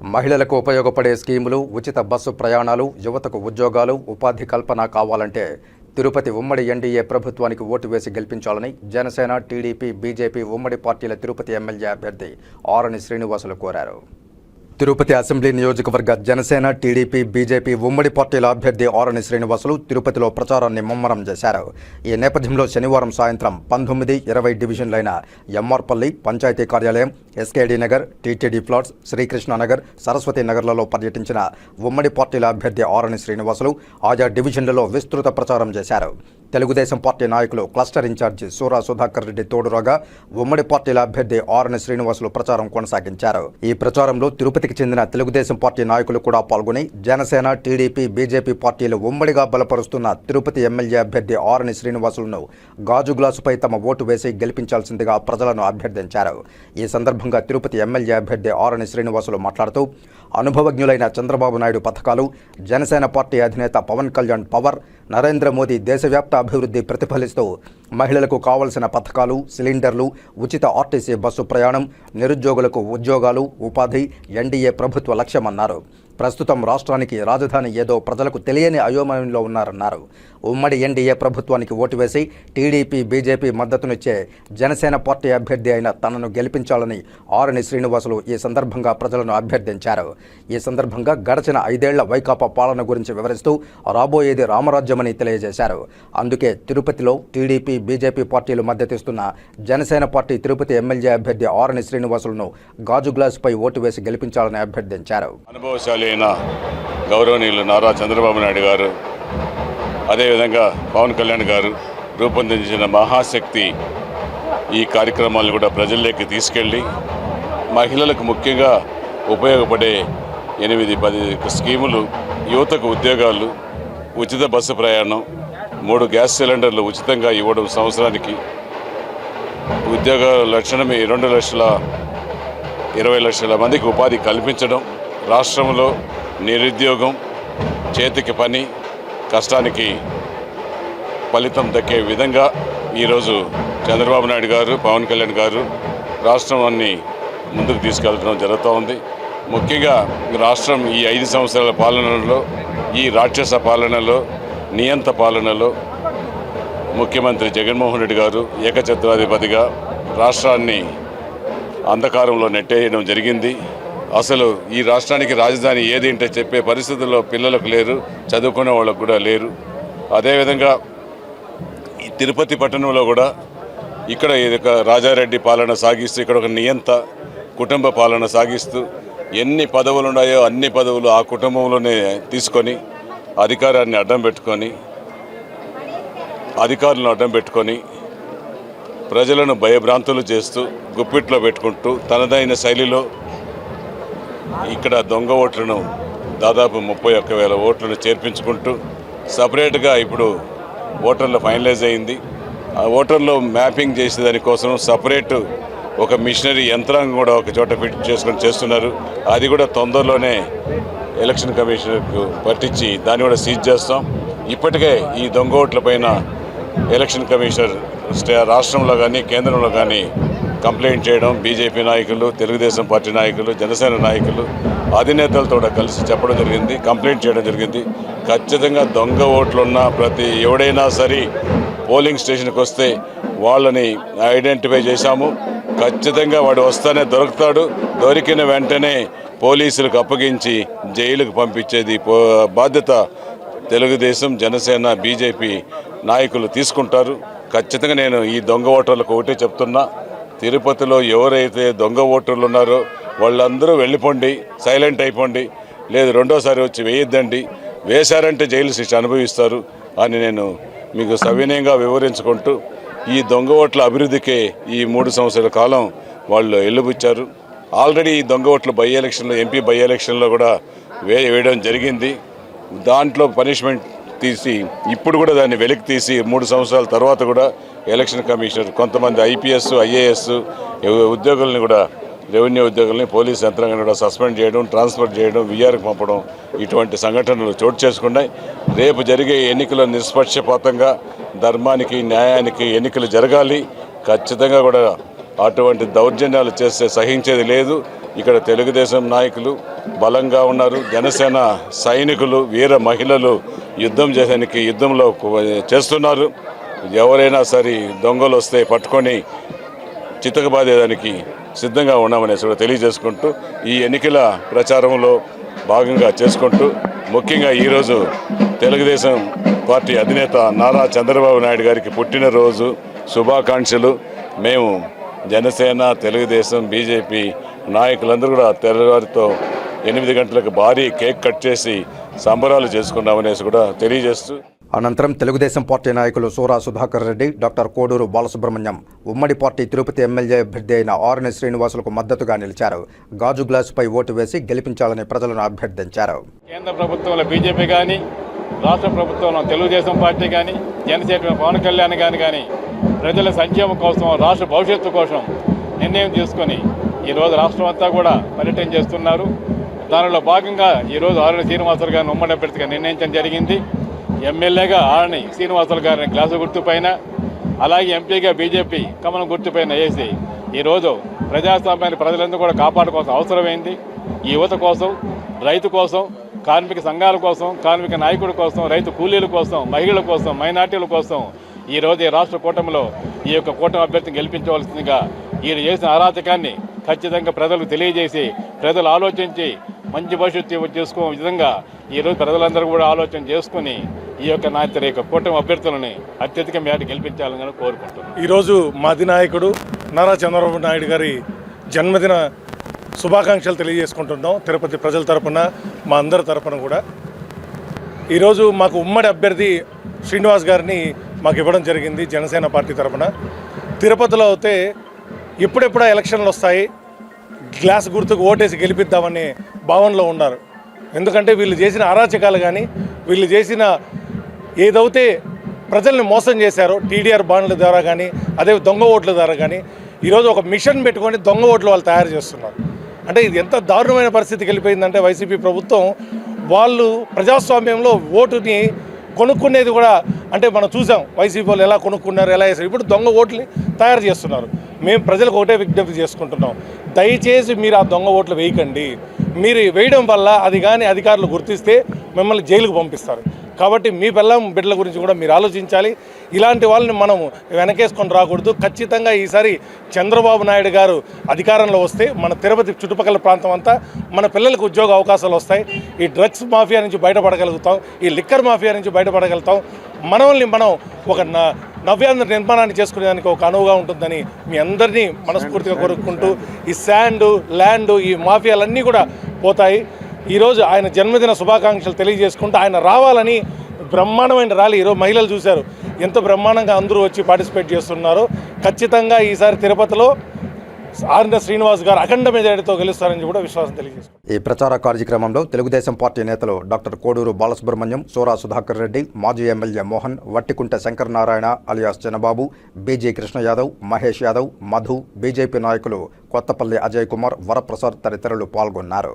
మహిళలకు ఉపయోగపడే స్కీములు ఉచిత బస్సు ప్రయాణాలు యువతకు ఉద్యోగాలు ఉపాధి కల్పన కావాలంటే తిరుపతి ఉమ్మడి ఎన్డీఏ ప్రభుత్వానికి ఓటు వేసి గెలిపించాలని జనసేన టీడీపీ బీజేపీ ఉమ్మడి పార్టీల తిరుపతి ఎమ్మెల్యే అభ్యర్థి ఆరణి శ్రీనివాసులు కోరారు. తిరుపతి అసెంబ్లీ నియోజకవర్గ జనసేన టీడీపీ బీజేపీ ఉమ్మడి పార్టీల అభ్యర్థి ఆరణి శ్రీనివాసులు తిరుపతిలో ప్రచారాన్ని ముమ్మరం చేశారు. ఈ నేపథ్యంలో శనివారం సాయంత్రం పంతొమ్మిది ఇరవై డివిజన్లైన ఎంఆర్పల్లి పంచాయతీ కార్యాలయం SKD Nagar TTD flats Srikrishnanagar Saraswati నగర్లలో పర్యటించిన ఉమ్మడి పార్టీల అభ్యర్థి ఆరణి శ్రీనివాసులు ఆయా డివిజన్లలో విస్తృత ప్రచారం చేశారు. తెలుగుదేశం పార్టీ నాయకులు క్లస్టర్ ఇన్ఛార్జి సూరా సుధాకర్ రెడ్డి తోడురాగా ఉమ్మడి పార్టీల అభ్యర్థి ఆరణి శ్రీనివాసులు ప్రచారం కొనసాగించారు. ఈ ప్రచారంలో తిరుపతికి చెందిన తెలుగుదేశం పార్టీ నాయకులు కూడా పాల్గొని జనసేన టీడీపీ బీజేపీ పార్టీలు ఉమ్మడిగా బలపరుస్తున్న తిరుపతి ఎమ్మెల్యే అభ్యర్థి ఆరణి శ్రీనివాసులను గాజు గ్లాసుపై తమ ఓటు వేసి గెలిపించాల్సిందిగా ప్రజలను అభ్యర్థించారు. ఈ సందర్భంగా తిరుపతి ఎమ్మెల్యే అభ్యర్థి ఆరని శ్రీనివాసులు మాట్లాడుతూ అనుభవజ్ఞులైన చంద్రబాబు నాయుడు పథకాలు జనసేన పార్టీ అధినేత పవన్ కళ్యాణ్ పవర్ నరేంద్ర మోదీ దేశవ్యాప్త అభివృద్ధి ప్రతిఫలిస్తూ మహిళలకు కావలసిన పథకాలు సిలిండర్లు ఉచిత ఆర్టీసీ బస్సు ప్రయాణం నిరుద్యోగులకు ఉద్యోగాలు ఉపాధి ఎన్డీఏ ప్రభుత్వ లక్ష్యమన్నారు. ప్రస్తుతం రాష్ట్రానికి రాజధాని ఏదో ప్రజలకు తెలియని అయోమయంలో ఉన్నారన్నారు. ఉమ్మడి ఎన్డీఏ ప్రభుత్వానికి ఓటు వేసి టీడీపీ బీజేపీ మద్దతునిచ్చే జనసేన పార్టీ అభ్యర్థి అయిన తనను గెలిపించాలని ఆరని శ్రీనివాసులు ఈ సందర్భంగా ప్రజలను అభ్యర్థించారు. ఈ సందర్భంగా గడచిన ఐదేళ్ళ వైకాపా పాలన గురించి వివరిస్తూ రాబోయేది రామరాజ్యమని తెలియజేశారు. అందుకే తిరుపతిలో టీడీపీ బీజేపీ పార్టీలు మద్దతిస్తున్న జనసేన పార్టీ తిరుపతి ఎమ్మెల్యే అభ్యర్థి ఆరని శ్రీనివాసులను గాజు గ్లాసుపై ఓటు వేసి గెలిపించాలని అభ్యర్థించారు. అనుభవశాలి అయిన గౌరవనీయులు నారా చంద్రబాబు నాయుడు గారు అదేవిధంగా పవన్ కళ్యాణ్ గారు రూపొందించిన మహాశక్తి ఈ కార్యక్రమాలను కూడా ప్రజల్లోకి తీసుకెళ్ళి మహిళలకు ముఖ్యంగా ఉపయోగపడే ఎనిమిది పది స్కీములు యువతకు ఉద్యోగాలు ఉచిత బస్సు ప్రయాణం మూడు గ్యాస్ సిలిండర్లు ఉచితంగా ఇవ్వడం సంవత్సరానికి ఉద్యోగ లక్షణమే రెండు లక్షల ఇరవై లక్షల మందికి ఉపాధి కల్పించడం రాష్ట్రంలో నిరుద్యోగం చేతికి పని కష్టానికి ఫలితం దక్కే విధంగా ఈరోజు చంద్రబాబు నాయుడు గారు పవన్ కళ్యాణ్ గారు రాష్ట్రాన్ని ముందుకు తీసుకెళ్ళడం జరుగుతూ ఉంది. ముఖ్యంగా రాష్ట్రం ఈ ఐదు సంవత్సరాల పాలనలో ఈ రాక్షస పాలనలో నియంత పాలనలో ముఖ్యమంత్రి జగన్మోహన్ రెడ్డి గారు ఏకఛత్రాధిపతిగా రాష్ట్రాన్ని అంధకారంలో నెట్టేయడం జరిగింది. అసలు ఈ రాష్ట్రానికి రాజధాని ఏది అంటే చెప్పే పరిస్థితుల్లో పిల్లలకు లేరు చదువుకునే వాళ్ళకు కూడా లేరు. అదేవిధంగా ఈ తిరుపతి పట్టణంలో కూడా ఇక్కడ ఇది ఒక రాజారెడ్డి పాలన సాగిస్తూ ఇక్కడ ఒక నియంత కుటుంబ పాలన సాగిస్తూ ఎన్ని పదవులు ఉన్నాయో అన్ని పదవులు ఆ కుటుంబంలోనే తీసుకొని అధికారాన్ని అడ్డం పెట్టుకొని అధికారులను అడ్డం పెట్టుకొని ప్రజలను భయభ్రాంతులు చేస్తూ గుప్పిట్లో పెట్టుకుంటూ తనదైన శైలిలో ఇక్కడ దొంగ ఓట్లను దాదాపు ముప్పై ఒక్క వేల ఓట్లను చేర్పించుకుంటూ సపరేట్గా ఇప్పుడు ఓటర్లు ఫైనలైజ్ అయింది. ఆ ఓటర్లో మ్యాపింగ్ చేసే దానికోసం సపరేట్ ఒక మిషనరీ యంత్రాంగం కూడా ఒక చోట ఫిట్ చేసుకొని చేస్తున్నారు. అది కూడా తొందరలోనే ఎలక్షన్ కమిషనర్కు పట్టించి దాన్ని కూడా సీజ్ చేస్తాం. ఇప్పటికే ఈ దొంగ ఓట్ల పైన ఎలక్షన్ కమిషనర్ స్టే- రాష్ట్రంలో కానీ కేంద్రంలో కానీ కంప్లైంట్ చేయడం బీజేపీ నాయకులు తెలుగుదేశం పార్టీ నాయకులు జనసేన నాయకులు అధినేతలతో కలిసి చెప్పడం జరిగింది కంప్లైంట్ చేయడం జరిగింది. ఖచ్చితంగా దొంగ ఓట్లున్న ప్రతి ఎవడైనా సరే పోలింగ్ స్టేషన్కి వస్తే వాళ్ళని ఐడెంటిఫై చేశాము. ఖచ్చితంగా వాడు వస్తానే దొరుకుతాడు. దొరికిన వెంటనే పోలీసులకు అప్పగించి జైలుకు పంపించేది బాధ్యత తెలుగుదేశం జనసేన బీజేపీ నాయకులు తీసుకుంటారు. ఖచ్చితంగా నేను ఈ దొంగ ఓటర్లకు ఒకటే చెప్తున్నా. తిరుపతిలో ఎవరైతే దొంగ ఓటర్లు ఉన్నారో వాళ్ళందరూ వెళ్ళిపోండి సైలెంట్ అయిపోండి. లేదు రెండోసారి వచ్చి వేయొద్దండి. వేశారంటే జైలు శిక్ష అనుభవిస్తారు అని నేను మీకు సవినయంగా వివరించుకుంటూ ఈ దొంగ ఓట్ల అభివృద్ధికే ఈ మూడు సంవత్సరాల కాలం వాళ్ళు ఎల్లుబుచ్చారు. ఆల్రెడీ ఈ దొంగ ఓట్లు బై ఎలక్షన్లో ఎంపీ బై ఎలక్షన్లో కూడా వే వేయడం జరిగింది. దాంట్లో పనిష్మెంట్ తీసి ఇప్పుడు కూడా దాన్ని వెలికి తీసి మూడు సంవత్సరాల తర్వాత కూడా ఎలక్షన్ కమిషనర్ కొంతమంది ఐపీఎస్ ఐఏఎస్ ఉద్యోగుల్ని కూడా రెవెన్యూ ఉద్యోగుల్ని పోలీస్ యంత్రాంగాన్ని కూడా సస్పెండ్ చేయడం ట్రాన్స్ఫర్ చేయడం విఆర్కి పంపడం ఇటువంటి సంఘటనలు చోటు చేసుకున్నాయి. రేపు జరిగే ఎన్నికలు నిష్పక్షపాతంగా ధర్మానికి న్యాయానికి ఎన్నికలు జరగాలి. ఖచ్చితంగా కూడా అటువంటి దౌర్జన్యాలు చేస్తే సహించేది లేదు. ఇక్కడ తెలుగుదేశం నాయకులు బలంగా ఉన్నారు. జనసేన సైనికులు వీర మహిళలు యుద్ధం చేయడానికి యుద్ధంలో చేస్తున్నారు. ఎవరైనా సరే దొంగలు వస్తే పట్టుకొని చితకబాదేదానికి సిద్ధంగా ఉన్నామనేసి కూడా తెలియజేసుకుంటూ ఈ ఎన్నికల ప్రచారంలో భాగంగా చేసుకుంటూ ముఖ్యంగా ఈరోజు తెలుగుదేశం పార్టీ అధినేత నారా చంద్రబాబు నాయుడు గారికి పుట్టినరోజు శుభాకాంక్షలు. మేము జనసేన తెలుగుదేశం బీజేపీ నాయకులందరూ కూడా తెల్లవారితో ఎనిమిది గంటలకు భారీ కేక్ కట్ చేసి సంబరాలు చేసుకున్నామనేసి కూడా తెలియజేస్తూ అనంతరం తెలుగుదేశం పార్టీ నాయకులు సూరా సుధాకర్ రెడ్డి డాక్టర్ కోడూరు బాలసుబ్రహ్మణ్యం ఉమ్మడి పార్టీ తిరుపతి ఎమ్మెల్యే అభ్యర్థి అయిన ఆర్ఎన్ శ్రీనివాసులకు మద్దతుగా నిలిచారు. గాజు గ్లాసుపై ఓటు వేసి గెలిపించాలని ప్రజలను అభ్యర్థించారు. కేంద్ర ప్రభుత్వంలో బీజేపీ కానీ రాష్ట్ర ప్రభుత్వంలో తెలుగుదేశం పార్టీ కానీ జనసేన పవన్ కళ్యాణ్ కానీ కానీ ప్రజల సంక్షేమం కోసం రాష్ట్ర భవిష్యత్తు కోసం నిర్ణయం తీసుకొని ఈరోజు రాష్ట్రం అంతా కూడా పర్యటన చేస్తున్నారు. దానిలో భాగంగా ఈరోజు ఆరణి శ్రీనివాసులు గారిని ఉమ్మడి అభ్యర్థిగా నిర్ణయించడం జరిగింది. ఎమ్మెల్యేగా ఆరణి శ్రీనివాసులు గారిని గ్లాసు గుర్తుపైన అలాగే ఎంపీగా బీజేపీ కమలం గుర్తుపైన వేసి ఈరోజు ప్రజాస్వామ్యాన్ని ప్రజలందరూ కూడా కాపాడుకోవాల్సిన అవసరమైంది ఈ యువత కోసం రైతు కోసం కార్మిక సంఘాల కోసం కార్మిక నాయకుల కోసం రైతు కూలీల కోసం మహిళల కోసం మైనార్టీల కోసం ఈ ఈ రాష్ట్ర కూటమిలో ఈ యొక్క కూటమి అభ్యర్థిని గెలిపించవలసిందిగా ఈయన చేసిన అరాచకాన్ని ఖచ్చితంగా ప్రజలకు తెలియజేసి ప్రజలు ఆలోచించి మంచి భవిష్యత్తు చేసుకో విధంగా ఈరోజు ప్రజలందరూ కూడా ఆలోచన చేసుకుని ఈ యొక్క నాయకుల యొక్క కూటమి అభ్యర్థులని అత్యధిక మేట గెలిపించాలని కోరుకుంటున్నాను ఈరోజు మా అధినాయకుడు నారా చంద్రబాబు నాయుడు గారి జన్మదిన శుభాకాంక్షలు తెలియజేసుకుంటున్నాం తిరుపతి ప్రజల తరపున మా అందరి తరపున కూడా. ఈరోజు మాకు ఉమ్మడి అభ్యర్థి శ్రీనివాస్ గారిని మాకు ఇవ్వడం జరిగింది జనసేన పార్టీ తరపున. తిరుపతిలో అయితే ఎప్పుడెప్పుడా ఎలక్షన్లు వస్తాయి గ్లాస్ గుర్తుకు ఓటేసి గెలిపిద్దామనే భావనలో ఉన్నారు. ఎందుకంటే వీళ్ళు చేసిన అరాచకాలు కానీ వీళ్ళు చేసిన ఏదైతే ప్రజల్ని మోసం చేశారో టీడీఆర్ బాండ్ల ద్వారా కానీ అదే దొంగ ఓట్ల ద్వారా కానీ ఈరోజు ఒక మిషన్ పెట్టుకొని దొంగ ఓట్లు వాళ్ళు తయారు చేస్తున్నారు. అంటే ఇది ఎంత దారుణమైన పరిస్థితికి వెళ్ళిపోయిందంటే వైసీపీ ప్రభుత్వం వాళ్ళు ప్రజాస్వామ్యంలో ఓటుని కొనుక్కునేది కూడా అంటే మనం చూసాం వైసీపీ వాళ్ళు ఎలా కొనుక్కున్నారు ఎలా చేశారు. ఇప్పుడు దొంగ ఓట్లని తయారు చేస్తున్నారు. మేము ప్రజలకు ఒకటే విజ్ఞప్తి చేసుకుంటున్నాం. దయచేసి మీరు ఆ దొంగ ఓట్లు వేయకండి. మీరు వేయడం వల్ల అది కానీ అధికారులు గుర్తిస్తే మిమ్మల్ని జైలుకు పంపిస్తారు. కాబట్టి మీ పిల్లం బిడ్డల గురించి కూడా మీరు ఆలోచించాలి. ఇలాంటి వాళ్ళని మనం వెనకేసుకొని రాకూడదు. ఖచ్చితంగా ఈసారి చంద్రబాబు నాయుడు గారు అధికారంలో వస్తే మన తిరుపతి చుట్టుపక్కల ప్రాంతం అంతా మన పిల్లలకు ఉద్యోగ అవకాశాలు వస్తాయి. ఈ డ్రగ్స్ మాఫియా నుంచి బయటపడగలుగుతాం. ఈ లిక్కర్ మాఫియా నుంచి బయటపడగలుగుతాం. మనల్ని మనం ఒక నవ్యాంధ్ర నిర్మాణాన్ని చేసుకునేదానికి ఒక అనువుగా ఉంటుందని మీ అందరినీ మనస్ఫూర్తిగా కోరుకుంటూ ఈ శాండ్ ల్యాండ్ ఈ మాఫియాలన్నీ కూడా పోతాయి. ఈరోజు ఆయన జన్మదిన శుభాకాంక్షలు తెలియజేసుకుంటూ ఆయన రావాలని బ్రహ్మాండమైన ర్యాలీ ఈరోజు మహిళలు చూశారు. ఎంత బ్రహ్మాండంగా అందరూ వచ్చి పార్టిసిపేట్ చేస్తున్నారో. ఖచ్చితంగా ఈసారి తిరుపతిలో ఆర్ఎన్ శ్రీనివాస్ గారు అఖండ మెజారిటీతో గెలుస్తారని కూడా విశ్వాసం తెలియజేసుకుంటారు ఈ ప్రచార కార్యక్రమంలో తెలుగుదేశం పార్టీ నేతలు డాక్టర్ కోడూరు బాలసుబ్రహ్మణ్యం సూరా సుధాకర్ రెడ్డి మాజీ MLA Mohan Vattikunta Shankar Narayana alias Chinnababu BG Krishna Yadav Mahesh Yadav Madhu BJP నాయకులు కొత్తపల్లి అజయ్ కుమార్ వరప్రసాద్ తదితరులు పాల్గొన్నారు.